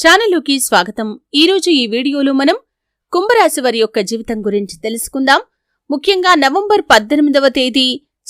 ఛానల్లోకి స్వాగతం. ఈరోజు ఈ వీడియోలో మనం కుంభరాశి వారి యొక్క జీవితం గురించి తెలుసుకుందాం. ముఖ్యంగా నవంబర్ పద్దెనిమిదవ తేదీ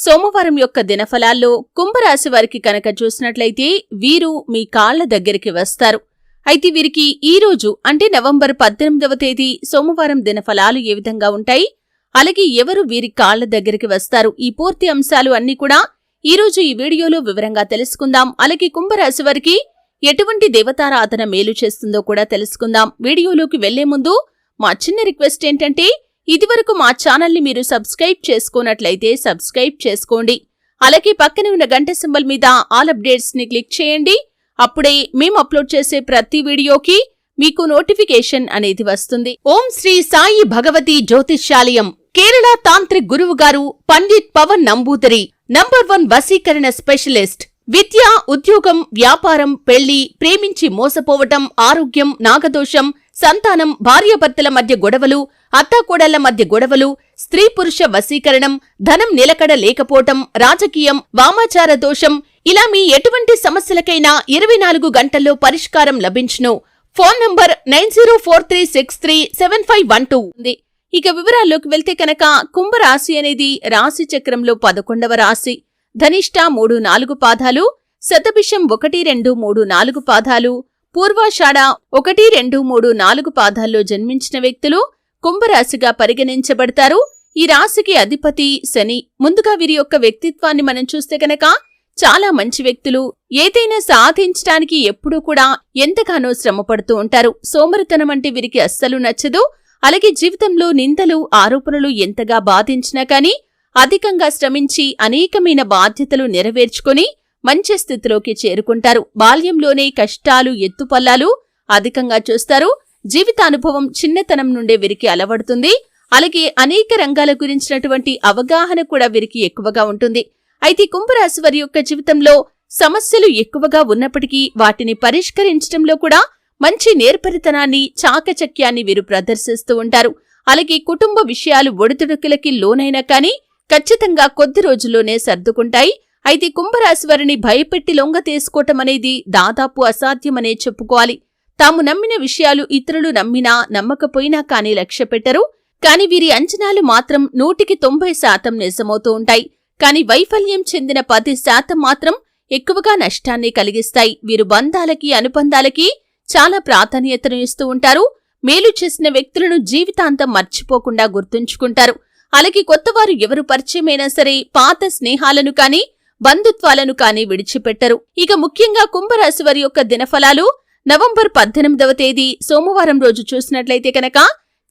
సోమవారం యొక్క దినఫలాల్లో కుంభరాశి వారికి కనుక చూసినట్లయితే వీరు మీ కాళ్ళ దగ్గరికి వస్తారు. అయితే వీరికి ఈ రోజు అంటే నవంబర్ పద్దెనిమిదవ తేదీ సోమవారం దినఫలాలు ఏ విధంగా ఉంటాయి? అలాగే ఎవరు వీరి కాళ్ళ దగ్గరికి వస్తారు? ఈ పూర్తి అంశాలు అన్ని కూడా ఈ రోజు ఈ వీడియోలో వివరంగా తెలుసుకుందాం. అలాగే కుంభరాశి వారికి ఎటువంటి దేవతారాధన మేలు చేస్తుందో కూడా తెలుసుకుందాం. వీడియోలోకి వెళ్ళే ముందు మా చిన్న రిక్వెస్ట్ ఏంటంటే ఇదివరకు మా ఛానల్ని మీరు సబ్స్క్రైబ్ చేసుకోనట్లయితే సబ్స్క్రైబ్ చేసుకోండి. అలాగే పక్కనే ఉన్న గంట సింబల్ మీద ఆల్ అప్డేట్స్ని క్లిక్ చేయండి. అప్పుడే మేము అప్లోడ్ చేసే ప్రతి వీడియోకి మీకు నోటిఫికేషన్ అనేది వస్తుంది. ఓం శ్రీ సాయి భగవతి జ్యోతిష్యాలయం కేరళ తాంత్రిక్ గురువు గారు పండిత్ పవన్ నంబూదరి నంబర్ వన్ వసీకరణ స్పెషలిస్ట్ విద్య ఉద్యోగం వ్యాపారం పెళ్ళి ప్రేమించి మోసపోవటం ఆరోగ్యం నాగదోషం సంతానం భార్యాభర్తల మధ్య గొడవలు అత్తాకోడళ్ళ మధ్య గొడవలు స్త్రీ పురుష వశీకరణం ధనం నిలకడ లేకపోవటం రాజకీయం వామాచార దోషం ఇలా మీ ఎటువంటి సమస్యలకైనా ఇరవై నాలుగు గంటల్లో పరిష్కారం లభించును. Phone number nine zero four three six three seven five one two ఉంది. ఇక వివరాల్లోకి వెళ్తే కనుక కుంభరాశి అనేది రాశి చక్రంలో పదకొండవ రాశి. ధనిష్ట మూడు నాలుగు పాదాలు శతభిషం ఒకటి రెండు మూడు నాలుగు పాదాలు పూర్వాషాఢ ఒకటి రెండు మూడు నాలుగు పాదాల్లో జన్మించిన వ్యక్తులు కుంభరాశిగా పరిగణించబడతారు. ఈ రాశికి అధిపతి శని. ముందుగా వీరి యొక్క వ్యక్తిత్వాన్ని మనం చూస్తే గనక చాలా మంచి వ్యక్తులు. ఏదైనా సాధించడానికి ఎప్పుడూ కూడా ఎంతగానో శ్రమపడుతూ ఉంటారు. సోమరితనం అంటే వీరికి అస్సలు నచ్చదు. అలాగే జీవితంలో నిందలు ఆరోపణలు ఎంతగా బాధించినా కానీ అధికంగా శ్రమించి అనేకమైన బాధ్యతలు నెరవేర్చుకుని మంచి స్థితిలోకి చేరుకుంటారు. బాల్యంలోనే కష్టాలు ఎత్తుపల్లాలు అధికంగా చూస్తారు. జీవితానుభవం చిన్నతనం నుండే వీరికి అలవడుతుంది. అలాగే అనేక రంగాల గురించినటువంటి అవగాహన కూడా వీరికి ఎక్కువగా ఉంటుంది. అయితే కుంభరాశి వారి యొక్క జీవితంలో సమస్యలు ఎక్కువగా ఉన్నప్పటికీ వాటిని పరిష్కరించడంలో కూడా మంచి నేర్పరితనాన్ని చాకచక్యాన్ని వీరు ప్రదర్శిస్తూ ఉంటారు. అలాగే కుటుంబ విషయాలు ఒడిదుడుకులకి లోనైనా కానీ ఖచ్చితంగా కొద్ది రోజుల్లోనే సర్దుకుంటాయి. అయితే కుంభరాశి వారిని భయపెట్టి లొంగ తీసుకోవటం అనేది దాదాపు అసాధ్యమనే చెప్పుకోవాలి. తాము నమ్మిన విషయాలు ఇతరులు నమ్మినా నమ్మకపోయినా కానీ లక్ష్య పెట్టరు. కాని వీరి అంచనాలు మాత్రం నూటికి తొంభై శాతం నిజమవుతూ ఉంటాయి. కాని వైఫల్యం చెందిన పది శాతం మాత్రం ఎక్కువగా నష్టాన్ని కలిగిస్తాయి. వీరు బంధాలకి అనుబంధాలకి చాలా ప్రాధాన్యతను ఇస్తూ ఉంటారు. మేలు చేసిన వ్యక్తులను జీవితాంతం మర్చిపోకుండా గుర్తుంచుకుంటారు. అలాగే కొత్తవారు ఎవరు పరిచయమైనా సరే పాత స్నేహాలను కానీ బంధుత్వాలను కానీ విడిచిపెట్టరు. ఇక ముఖ్యంగా కుంభరాశి వారి యొక్క దినఫలాలు నవంబర్ పద్దెనిమిదవ తేదీ సోమవారం రోజు చూసినట్లయితే కనుక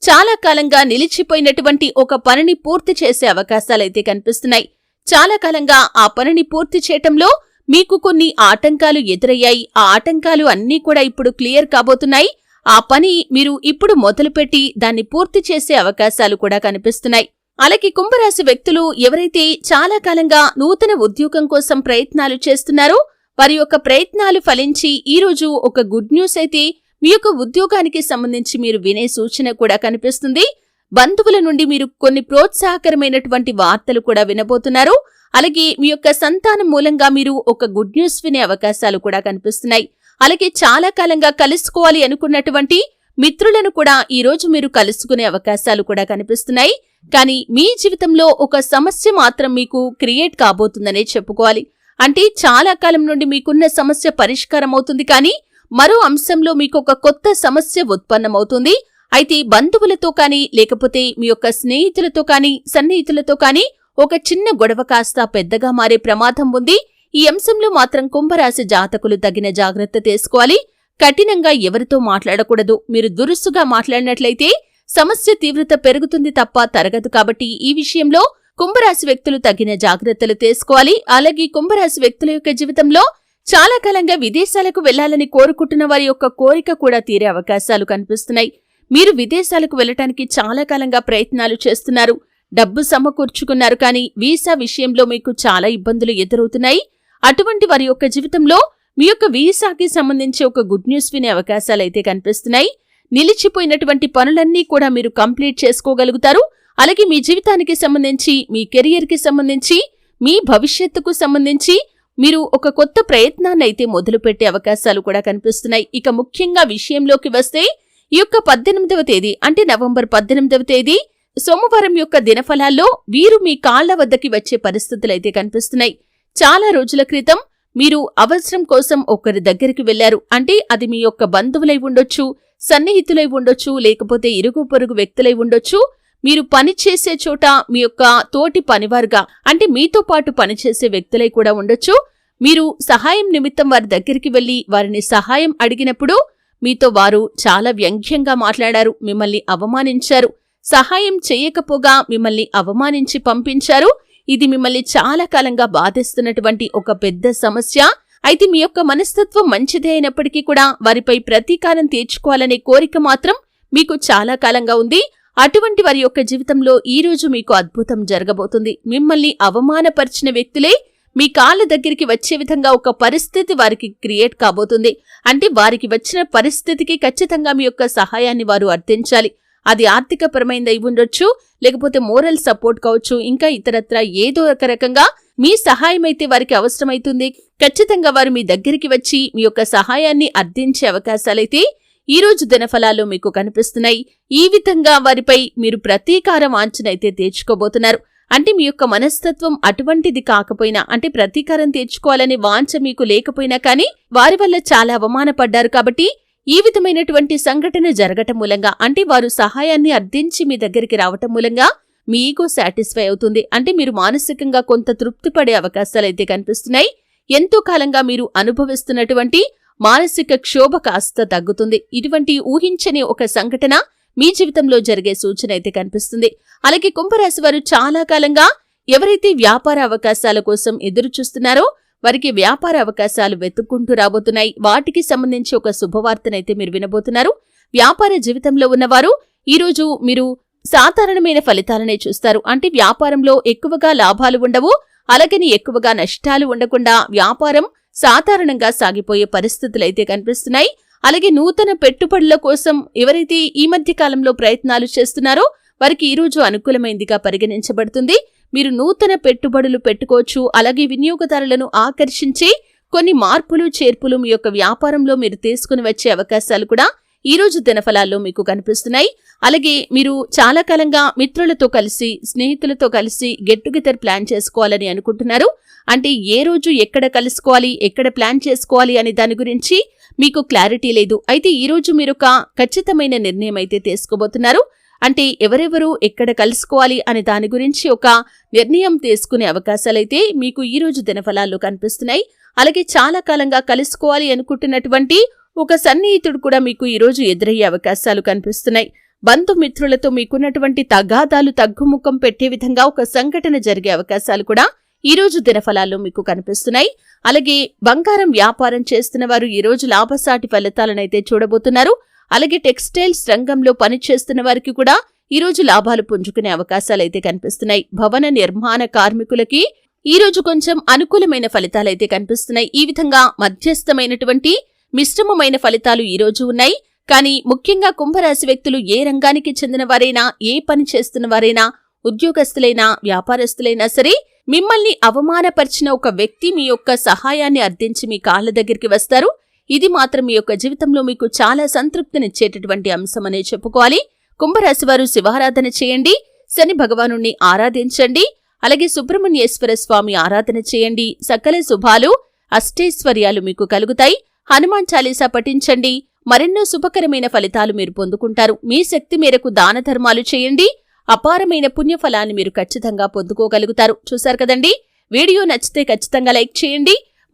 చాలా కాలంగా నిలిచిపోయినటువంటి ఒక పనిని పూర్తి చేసే అవకాశాలైతే కనిపిస్తున్నాయి. చాలా కాలంగా ఆ పనిని పూర్తి చేయటంలో మీకు కొన్ని ఆటంకాలు ఎదురయ్యాయి. ఆ ఆటంకాలు అన్నీ కూడా ఇప్పుడు క్లియర్ కాబోతున్నాయి. ఆ పని మీరు ఇప్పుడు మొదలుపెట్టి దాన్ని పూర్తి చేసే అవకాశాలు కూడా కనిపిస్తున్నాయి. అలాగే కుంభరాశి వ్యక్తులు ఎవరైతే చాలా కాలంగా నూతన ఉద్యోగం కోసం ప్రయత్నాలు చేస్తున్నారో వారి యొక్క ప్రయత్నాలు ఫలించి ఈరోజు ఒక గుడ్ న్యూస్ అయితే మీ యొక్క ఉద్యోగానికి సంబంధించి మీరు వినే సూచన కూడా కనిపిస్తుంది. బంధువుల నుండి మీరు కొన్ని ప్రోత్సాహకరమైనటువంటి వార్తలు కూడా వినబోతున్నారు. అలాగే మీ యొక్క సంతానం మూలంగా మీరు ఒక గుడ్ న్యూస్ వినే అవకాశాలు కూడా కనిపిస్తున్నాయి. అలాగే చాలా కాలంగా కలుసుకోవాలి అనుకున్నటువంటి మిత్రులను కూడా ఈరోజు మీరు కలుసుకునే అవకాశాలు కూడా కనిపిస్తున్నాయి. కానీ మీ జీవితంలో ఒక సమస్య మాత్రం మీకు క్రియేట్ కాబోతుందనే చెప్పుకోవాలి. అంటే చాలా కాలం నుండి మీకున్న సమస్య పరిష్కారం అవుతుంది కానీ మరో అంశంలో మీకు ఒక కొత్త సమస్య ఉత్పన్నమవుతుంది. అయితే బంధువులతో కానీ లేకపోతే మీ యొక్క స్నేహితులతో కానీ సన్నిహితులతో కానీ ఒక చిన్న గొడవ కాస్త పెద్దగా మారే ప్రమాదం ఉంది. ఈ అంశంలో మాత్రం కుంభరాశి జాతకులు తగిన జాగ్రత్త తీసుకోవాలి. కఠినంగా ఎవరితో మాట్లాడకూడదు. మీరు దురుస్తుగా మాట్లాడినట్లయితే సమస్య తీవ్రత పెరుగుతుంది తప్ప తరగదు కాబట్టి ఈ విషయంలో కుంభరాశి వ్యక్తులు తగిన జాగ్రత్తలు తీసుకోవాలి. అలాగే కుంభరాశి వ్యక్తుల యొక్క జీవితంలో చాలా కాలంగా విదేశాలకు వెళ్ళాలని కోరుకుంటున్న వారి యొక్క కోరిక కూడా తీరే అవకాశాలు కనిపిస్తున్నాయి. మీరు విదేశాలకు వెళ్ళటానికి చాలా కాలంగా ప్రయత్నాలు చేస్తున్నారు. డబ్బు సమకూర్చుకున్నారు కానీ వీసా విషయంలో మీకు చాలా ఇబ్బందులు ఎదురవుతున్నాయి. అటువంటి వారి యొక్క జీవితంలో మీ యొక్క వీసాకి సంబంధించి ఒక గుడ్ న్యూస్ వినే అవకాశాలు అయితే కనిపిస్తున్నాయి. నిలిచిపోయినటువంటి పనులన్నీ కూడా మీరు కంప్లీట్ చేసుకోగలుగుతారు. అలాగే మీ జీవితానికి సంబంధించి మీ కెరియర్కి సంబంధించి మీ భవిష్యత్తుకు సంబంధించి మీరు ఒక కొత్త ప్రయత్నాన్ని అయితే మొదలుపెట్టే అవకాశాలు కూడా కనిపిస్తున్నాయి. ఇక ముఖ్యంగా విషయంలోకి వస్తే ఈ యొక్క పద్దెనిమిదవ తేదీ అంటే నవంబర్ పద్దెనిమిదవ తేదీ సోమవారం యొక్క దినఫలాల్లో వీరు మీ కాళ్ళ వద్దకి వచ్చే పరిస్థితులు అయితే కనిపిస్తున్నాయి. చాలా రోజుల క్రితం మీరు అవసరం కోసం ఒకరి దగ్గరికి వెళ్ళారు అంటే అది మీ యొక్క బంధువులై ఉండొచ్చు సన్నిహితులై ఉండొచ్చు లేకపోతే ఇరుగు పొరుగు వ్యక్తులై ఉండొచ్చు. మీరు పని చేసే చోట మీ యొక్క తోటి పనివారుగా అంటే మీతో పాటు పనిచేసే వ్యక్తులై కూడా ఉండొచ్చు. మీరు సహాయం నిమిత్తం వారి దగ్గరికి వెళ్ళి వారిని సహాయం అడిగినప్పుడు మీతో వారు చాలా వ్యంగ్యంగా మాట్లాడారు మిమ్మల్ని అవమానించారు. సహాయం చేయకపోగా మిమ్మల్ని అవమానించి పంపించారు. ఇది మిమ్మల్ని చాలా కాలంగా బాధిస్తున్నటువంటి ఒక పెద్ద సమస్య. అయితే మీ యొక్క మనస్తత్వం మంచిదే అయినప్పటికీ కూడా వారిపై ప్రతీకారం తీర్చుకోవాలనే కోరిక మాత్రం మీకు చాలా కాలంగా ఉంది. అటువంటి వారి యొక్క జీవితంలో ఈ రోజు మీకు అద్భుతం జరగబోతుంది. మిమ్మల్ని అవమానపరిచిన వ్యక్తులే మీ కాళ్ళ దగ్గరికి వచ్చే విధంగా ఒక పరిస్థితి వారికి క్రియేట్ కాబోతుంది. అంటే వారికి వచ్చిన పరిస్థితికి ఖచ్చితంగా మీ యొక్క సహాయాన్ని వారు అర్థించాలి అది ఆర్థికపరమైనది అయి ఉండొచ్చు లేకపోతే మోరల్ సపోర్ట్ కావచ్చు ఇంకా ఇతరత్ర ఏదో ఒక రకంగా మీ సహాయం అయితే వారికి అవసరమైతుంది. ఖచ్చితంగా వారు మీ దగ్గరికి వచ్చి మీ యొక్క సహాయాన్ని అర్థించే అవకాశాలైతే ఈ రోజు దినఫలాలు మీకు కనిపిస్తున్నాయి. ఈ విధంగా వారిపై మీరు ప్రతీకారం ఆంచనైతే తీర్చుకోబోతున్నారు. అంటే మీ యొక్క మనస్తత్వం అటువంటిది కాకపోయినా అంటే ప్రతీకారం తీర్చుకోవాలనే వాంఛ మీకు లేకపోయినా కానీ వారి వల్ల చాలా అవమానపడ్డారు కాబట్టి ఈ విధమైనటువంటి సంఘటన జరగటం మూలంగా అంటే వారు సహాయాన్ని అర్థించి మీ దగ్గరికి రావటం మూలంగా మీ ఈగో సాటిస్ఫై అవుతుంది. అంటే మీరు మానసికంగా కొంత తృప్తి పడే అవకాశాలైతే కనిపిస్తున్నాయి. ఎంతో కాలంగా మీరు అనుభవిస్తున్నటువంటి మానసిక క్షోభ కాస్త తగ్గుతుంది. ఇటువంటి ఊహించని ఒక సంఘటన మీ జీవితంలో జరిగే సూచన అయితే కనిపిస్తుంది. అలాగే కుంభరాశి వారు చాలా కాలంగా ఎవరైతే వ్యాపార అవకాశాల కోసం ఎదురు చూస్తున్నారో వారికి వ్యాపార అవకాశాలు వెతుక్కుంటూ రాబోతున్నాయి. వాటికి సంబంధించి ఒక శుభవార్తనైతే మీరు వినబోతున్నారు. వ్యాపార జీవితంలో ఉన్నవారు ఈరోజు మీరు సాధారణమైన ఫలితాలనే చూస్తారు. అంటే వ్యాపారంలో ఎక్కువగా లాభాలు ఉండవు అలాగని ఎక్కువగా నష్టాలు ఉండకుండా వ్యాపారం సాధారణంగా సాగిపోయే పరిస్థితులైతే కనిపిస్తున్నాయి. అలాగే నూతన పెట్టుబడుల కోసం ఎవరైతే ఈ మధ్య కాలంలో ప్రయత్నాలు చేస్తున్నారో వారికి ఈరోజు అనుకూలమైందిగా పరిగణించబడుతుంది. మీరు నూతన పెట్టుబడులు పెట్టుకోవచ్చు. అలాగే వినియోగదారులను ఆకర్షించే కొన్ని మార్పులు చేర్పులు మీ యొక్క వ్యాపారంలో మీరు తీసుకుని వచ్చే అవకాశాలు కూడా ఈ రోజు దినఫలాల్లో మీకు కనిపిస్తున్నాయి. అలాగే మీరు చాలా కాలంగా మిత్రులతో కలిసి స్నేహితులతో కలిసి గెట్ టుగెదర్ ప్లాన్ చేసుకోవాలని అనుకుంటున్నారు. అంటే ఏ రోజు ఎక్కడ కలుసుకోవాలి ఎక్కడ ప్లాన్ చేసుకోవాలి అనే దాని గురించి మీకు క్లారిటీ లేదు. అయితే ఈ రోజు మీరు ఒక ఖచ్చితమైన నిర్ణయం అయితే తీసుకోబోతున్నారు. అంటే ఎవరెవరు ఎక్కడ కలుసుకోవాలి అనే దాని గురించి ఒక నిర్ణయం తీసుకునే అవకాశాలైతే మీకు ఈ రోజు దినఫలాల్లో కనిపిస్తున్నాయి. అలాగే చాలా కాలంగా కలుసుకోవాలి అనుకుంటున్నటువంటి ఒక సన్నిహితుడు కూడా మీకు ఈ రోజు ఎదురయ్యే అవకాశాలు కనిపిస్తున్నాయి. బంధుమిత్రులతో మీకున్నటువంటి తగాదాలు తగ్గుముఖం పెట్టే విధంగా ఒక సంఘటన జరిగే అవకాశాలు కూడా ఈరోజు దినఫలాల్లో మీకు కనిపిస్తున్నాయి. అలాగే బంగారం వ్యాపారం చేస్తున్న వారు ఈరోజు లాభసాటి ఫలితాలనైతే చూడబోతున్నారు. అలాగే టెక్స్టైల్స్ రంగంలో పనిచేస్తున్న వారికి కూడా ఈ రోజు లాభాలు పుంజుకునే అవకాశాలైతే కనిపిస్తున్నాయి. భవన నిర్మాణ కార్మికులకి ఈ రోజు కొంచెం అనుకూలమైన ఫలితాలైతే కనిపిస్తున్నాయి. ఈ విధంగా మధ్యస్థమైనటువంటి మిశ్రమమైన ఫలితాలు ఈ రోజు ఉన్నాయి. కానీ ముఖ్యంగా కుంభరాశి వ్యక్తులు ఏ రంగానికి చెందిన వారైనా ఏ పని చేస్తున్న వారైనా ఉద్యోగస్తులైనా వ్యాపారస్తులైనా సరే మిమ్మల్ని అవమానపరిచిన ఒక వ్యక్తి మీ యొక్క సహాయాన్ని అర్థించి మీ కాళ్ళ దగ్గరికి వస్తారు. ఇది మాత్రం మీ యొక్క జీవితంలో మీకు చాలా సంతృప్తినిచ్చేటటువంటి అంశమనే చెప్పుకోవాలి. కుంభరాశి వారు శివారాధన చేయండి. శని భగవాను ఆరాధించండి. అలాగే సుబ్రహ్మణ్యేశ్వర స్వామి ఆరాధన చేయండి. సకల శుభాలు అష్టైశ్వర్యాలు మీకు కలుగుతాయి. హనుమాన్ చాలీసా పఠించండి. మరెన్నో శుభకరమైన ఫలితాలు మీరు పొందుకుంటారు. మీ శక్తి మేరకు దాన ధర్మాలు చేయండి. అపారమైన పుణ్యఫలాన్ని మీరు ఖచ్చితంగా పొందుకోగలుగుతారు. చూశారు కదండి? వీడియో నచ్చితే ఖచ్చితంగా లైక్ చేయండి.